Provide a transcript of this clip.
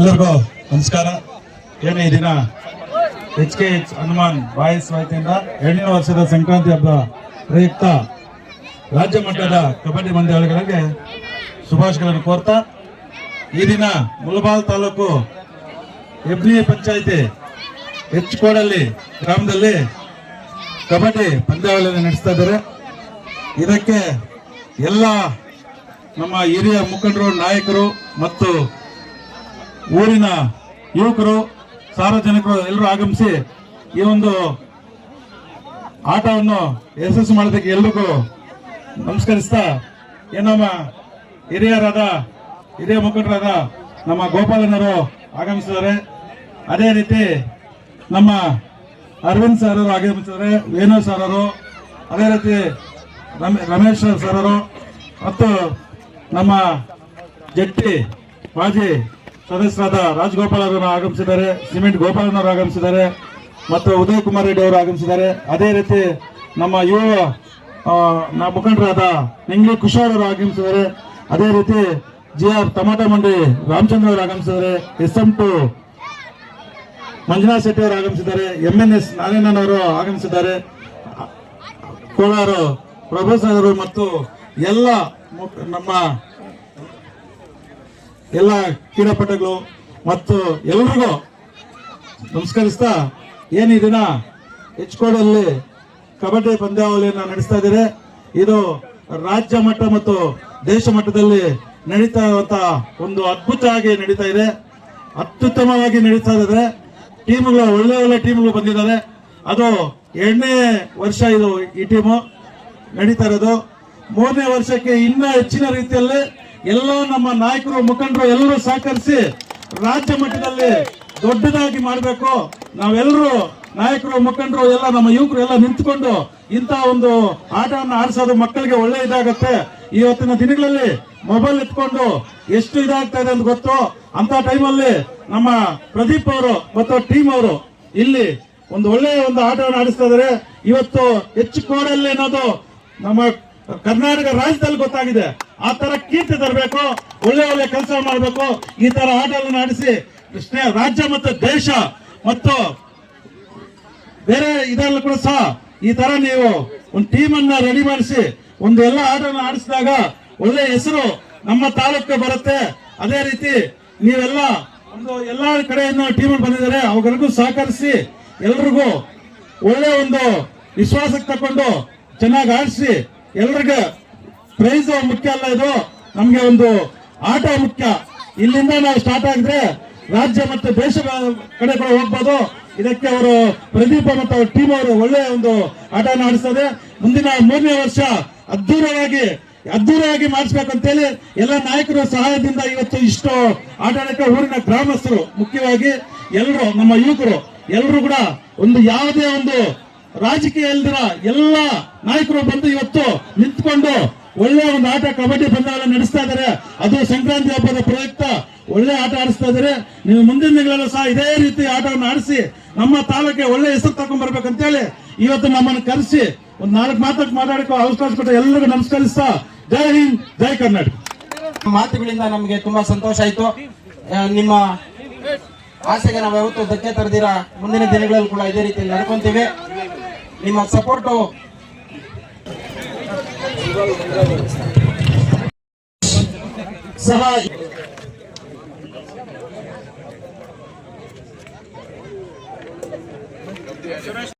ಎಲ್ಲರಿಗೂ ನಮಸ್ಕಾರ. ಏನು ಈ ದಿನ H K H Hanuman boys ವತಿಯಿಂದ ಎರಡನೇ ವರ್ಷದ ಸಂಕ್ರಾಂತಿ ಹಬ್ಬ ಪ್ರಯುಕ್ತ ರಾಜ್ಯ ಮಟ್ಟದ ಕಬಡ್ಡಿ ಪಂದ್ಯಾವಳಿಗಳಿಗೆ ಶುಭಾಶಯಗಳನ್ನು ಕೋರ್ತಾ, ಈ ದಿನ ಮುಳಬಾಲ್ ತಾಲೂಕು ಎಬ್ನಿ ಪಂಚಾಯಿತಿ ಎಚ್ ಕೋಡಲ್ಲಿ ಗ್ರಾಮದಲ್ಲಿ ಕಬಡ್ಡಿ ಪಂದ್ಯಾವಳಿಯನ್ನು ನಡೆಸ್ತಾ ಇದ್ದಾರೆ. ಇದಕ್ಕೆ ಎಲ್ಲ ನಮ್ಮ ಹಿರಿಯ ಮುಖಂಡರು, ನಾಯಕರು ಮತ್ತು ಊರಿನ ಯುವಕರು, ಸಾರ್ವಜನಿಕರು ಎಲ್ಲರೂ ಆಗಮಿಸಿ ಈ ಒಂದು ಆಟವನ್ನು ಯಶಸ್ಸು ಮಾಡೋದಕ್ಕೆ ಎಲ್ರಿಗೂ ನಮಸ್ಕರಿಸ್ತಾ ಏನಮ್ಮ ಹಿರಿಯರಾದ, ಹಿರಿಯ ಮುಖಂಡರಾದ ನಮ್ಮ ಗೋಪಾಲನರು ಆಗಮಿಸಿದ್ದಾರೆ. ಅದೇ ರೀತಿ ನಮ್ಮ ಅರವಿಂದ್ ಸರ್ ಅವರು ಆಗಮಿಸಿದ್ದಾರೆ, ವೇಣು ಸರ್ ಅವರು ಅದೇ ರೀತಿ ರಮೇ- ರಮೇಶ್ ಸರ್ ಅವರು ಮತ್ತು ನಮ್ಮ ಜಟ್ಟಿ ಮಾಜಿ ಸದಸ್ಯರಾದ ರಾಜಗೋಪಾಲ್ ಅವರನ್ನು ಆಗಮಿಸಿದ್ದಾರೆ, ಸಿಮೆಂಟ್ ಗೋಪಾಲನ್ ಅವರು ಆಗಮಿಸಿದ್ದಾರೆ, ಮತ್ತು ಉದಯ್ ಕುಮಾರ್ ರೆಡ್ಡಿ ಅವರು ಆಗಮಿಸಿದ್ದಾರೆ. ಅದೇ ರೀತಿ ನಮ್ಮ ಯುವ ಮುಖಂಡರಾದ ನಿಂಗ್ಲಿ ಕುಶಾರ್ ಅವರು ಆಗಮಿಸಿದ್ದಾರೆ. ಅದೇ ರೀತಿ ಜಿ ಆರ್ ಟಮಾಟ ಮಂಡಿ ರಾಮಚಂದ್ರ ಅವರು ಆಗಮಿಸಿದ್ದಾರೆ. ಎಸ್ ಎಂ ಟು ಮಂಜುನಾಥ್ ಶೆಟ್ಟಿ ಅವರು ಆಗಮಿಸಿದ್ದಾರೆ. ಎಂ ಎನ್ ಎಸ್ ನಾರಾಯಣನ್ ಅವರು ಆಗಮಿಸಿದ್ದಾರೆ. ಕೋಲಾರ ಪ್ರೊಫೆಸರ್ ಮತ್ತು ಎಲ್ಲ ನಮ್ಮ ಎಲ್ಲ ಕ್ರೀಡಾಪಟುಗಳು ಮತ್ತು ಎಲ್ರಿಗೂ ನಮಸ್ಕರಿಸ್ತಾ ಏನು ಈ ದಿನ ಹೆಚ್ಕೋಡಲ್ಲಿ ಕಬಡ್ಡಿ ಪಂದ್ಯಾವಳಿಯನ್ನು ನಡೆಸ್ತಾ ಇದ್ದಾರೆ. ಇದು ರಾಜ್ಯ ಮಟ್ಟ ಮತ್ತು ದೇಶ ಮಟ್ಟದಲ್ಲಿ ನಡೀತಾ ಇರುವಂತ ಒಂದು ಅದ್ಭುತ ಆಗಿ ನಡೀತಾ ಇದೆ. ಅತ್ಯುತ್ತಮವಾಗಿ ನಡೀತಾ ಇದ್ದಾರೆ. ಟೀಮ್ಗಳು, ಒಳ್ಳೆ ಒಳ್ಳೆ ಟೀಮ್ಗಳು ಬಂದಿದ್ದಾರೆ. ಅದು ಎರಡನೇ ವರ್ಷ ಇದು ಈ ಟೀಮು ನಡೀತಾ ಇರೋದು. ಮೂರನೇ ವರ್ಷಕ್ಕೆ ಇನ್ನೂ ಹೆಚ್ಚಿನ ರೀತಿಯಲ್ಲಿ ಎಲ್ಲ ನಮ್ಮ ನಾಯಕರು, ಮುಖಂಡರು ಎಲ್ಲರೂ ಸಹಕರಿಸಿ ರಾಜ್ಯ ಮಟ್ಟದಲ್ಲಿ ದೊಡ್ಡದಾಗಿ ಮಾಡಬೇಕು. ನಾವೆಲ್ಲರೂ ನಾಯಕರು, ಮುಖಂಡರು, ಎಲ್ಲ ನಮ್ಮ ಯುವಕರು ಎಲ್ಲ ನಿಂತ್ಕೊಂಡು ಇಂಥ ಒಂದು ಆಟವನ್ನು ಆಡಿಸೋದು ಮಕ್ಕಳಿಗೆ ಒಳ್ಳೆ ಇದಾಗುತ್ತೆ. ಇವತ್ತಿನ ದಿನಗಳಲ್ಲಿ ಮೊಬೈಲ್ ಇಟ್ಕೊಂಡು ಎಷ್ಟು ಇದಾಗ್ತಾ ಇದೆ ಅಂತ ಗೊತ್ತು. ಅಂತ ಟೈಮಲ್ಲಿ ನಮ್ಮ ಪ್ರದೀಪ್ ಅವರು ಮತ್ತು ಟೀಮ್ ಅವರು ಇಲ್ಲಿ ಒಂದು ಒಳ್ಳೆಯ ಒಂದು ಆಟವನ್ನು ಆಡಿಸ್ತಾ ಇದ್ದಾರೆ. ಇವತ್ತು ಹೆಚ್ಚು ಕೋಡಲ್ಲಿ ಅನ್ನೋದು ನಮ್ಮ ಕರ್ನಾಟಕ ರಾಜ್ಯದಲ್ಲಿ ಗೊತ್ತಾಗಿದೆ. ಆ ತರ ಕೀರ್ತಿ ತರಬೇಕು, ಒಳ್ಳೆ ಒಳ್ಳೆ ಕೆಲಸ ಮಾಡಬೇಕು, ಈ ತರ ಆಟವನ್ನು ಆಡಿಸಿ ರಾಜ್ಯ ಮತ್ತು ದೇಶ ಮತ್ತು ಬೇರೆ ಇದರಲ್ಲೂ ಕೂಡ ಸಹ ಈ ತರ ನೀವು ಒಂದು ಟೀಮ್ ಅನ್ನ ರೆಡಿ ಮಾಡಿಸಿ, ಒಂದು ಎಲ್ಲ ಆಟವನ್ನು ಆಡಿಸಿದಾಗ ಒಳ್ಳೆ ಹೆಸರು ನಮ್ಮ ತಾಲೂಕು ಬರುತ್ತೆ. ಅದೇ ರೀತಿ ನೀವೆಲ್ಲ ಒಂದು ಎಲ್ಲ ಕಡೆಯಿಂದ ಟೀಮ್ ಬಂದಿದ್ದಾರೆ ಅವುಗಳಿಗೂ ಸಹಕರಿಸಿ, ಎಲ್ರಿಗೂ ಒಳ್ಳೆ ಒಂದು ವಿಶ್ವಾಸಕ್ಕೆ ತಕೊಂಡು ಚೆನ್ನಾಗಿ ಆಡಿಸಿ ಎಲ್ರಿಗೂ ಪ್ರೈಸ್ ಮುಖ್ಯ ಅಲ್ಲ ಇದು? ನಮ್ಗೆ ಒಂದು ಆಟ ಮುಖ್ಯ. ಇಲ್ಲಿಂದ ನಾವು ಸ್ಟಾರ್ಟ್ ಆಗಿದ್ರೆ ರಾಜ್ಯ ಮತ್ತು ದೇಶದ ಕಡೆ ಕೂಡ ಹೋಗ್ಬೋದು. ಇದಕ್ಕೆ ಅವರು ಪ್ರದೀಪ ಮತ್ತು ಅವ್ರ ಟೀಮ್ ಅವರು ಒಳ್ಳೆಯ ಒಂದು ಆಟವನ್ನು ಆಡಿಸ್ತದೆ ಮುಂದಿನ ಮೂರನೇ ವರ್ಷ ಅದ್ದೂರವಾಗಿ ಅದ್ದೂರಿಯಾಗಿ ಮಾಡಿಸ್ಬೇಕಂತೇಳಿ ಎಲ್ಲ ನಾಯಕರ ಸಹಾಯದಿಂದ ಇವತ್ತು ಇಷ್ಟು ಆಡಕ್ಕೆ ಊರಿನ ಗ್ರಾಮಸ್ಥರು ಮುಖ್ಯವಾಗಿ ಎಲ್ಲರೂ, ನಮ್ಮ ಯುವಕರು ಎಲ್ಲರೂ ಕೂಡ ಒಂದು ಯಾವುದೇ ಒಂದು ರಾಜಕೀಯ ಇಲ್ದಿರ ಎಲ್ಲ ನಾಯಕರು ಬಂದು ಇವತ್ತು ನಿಂತ್ಕೊಂಡು ಒಳ್ಳೆ ಒಂದು ಆಟ ಕಬಡ್ಡಿ ಬಂದಾಗ ನಡೆಸ್ತಾ ಇದ್ದಾರೆ. ಅದು ಸಂಕ್ರಾಂತಿ ಹಬ್ಬದ ಪ್ರಯುಕ್ತ. ಒಳ್ಳೆ ಆಟ ಆಡಿಸ್ತಾ ಇದ್ದಾರೆ. ನೀವು ಮುಂದಿನ ದಿನಗಳಲ್ಲೂ ಸಹ ಇದೇ ರೀತಿ ಆಟವನ್ನು ಆಡಿಸಿ ನಮ್ಮ ತಾಲೂಕಿಗೆ ಒಳ್ಳೆ ಹೆಸರು ತಗೊಂಡ್ ಬರ್ಬೇಕಂತೇಳಿ ಇವತ್ತು ನಮ್ಮನ್ನು ಕರೆಸಿ ಒಂದು ನಾಲ್ಕು ಮಾತಕ್ಕೆ ಮಾತಾಡಕ್ಕೆ ಅವಕಾಶ ಕೊಟ್ಟ ಎಲ್ಲರಿಗೂ ನಮಸ್ಕರಿಸ್ತಾ ಜೈ ಹಿಂದ್, ಜೈ ಕರ್ನಾಟಕ. ಮಾತುಗಳಿಂದ ನಮಗೆ ತುಂಬಾ ಸಂತೋಷ ಆಯ್ತು. ನಿಮ್ಮ ಆಸೆಗೆ ನಾವು ಯಾವತ್ತು ಧಕ್ಕೆ ತರದಿರ ಮುಂದಿನ ದಿನಗಳಲ್ಲಿ ಕೂಡ ಇದೇ ರೀತಿ ನಡ್ಕೊಂತೀವಿ. ನಿಮ್ಮ ಸಪೋರ್ಟು. ಸಹ.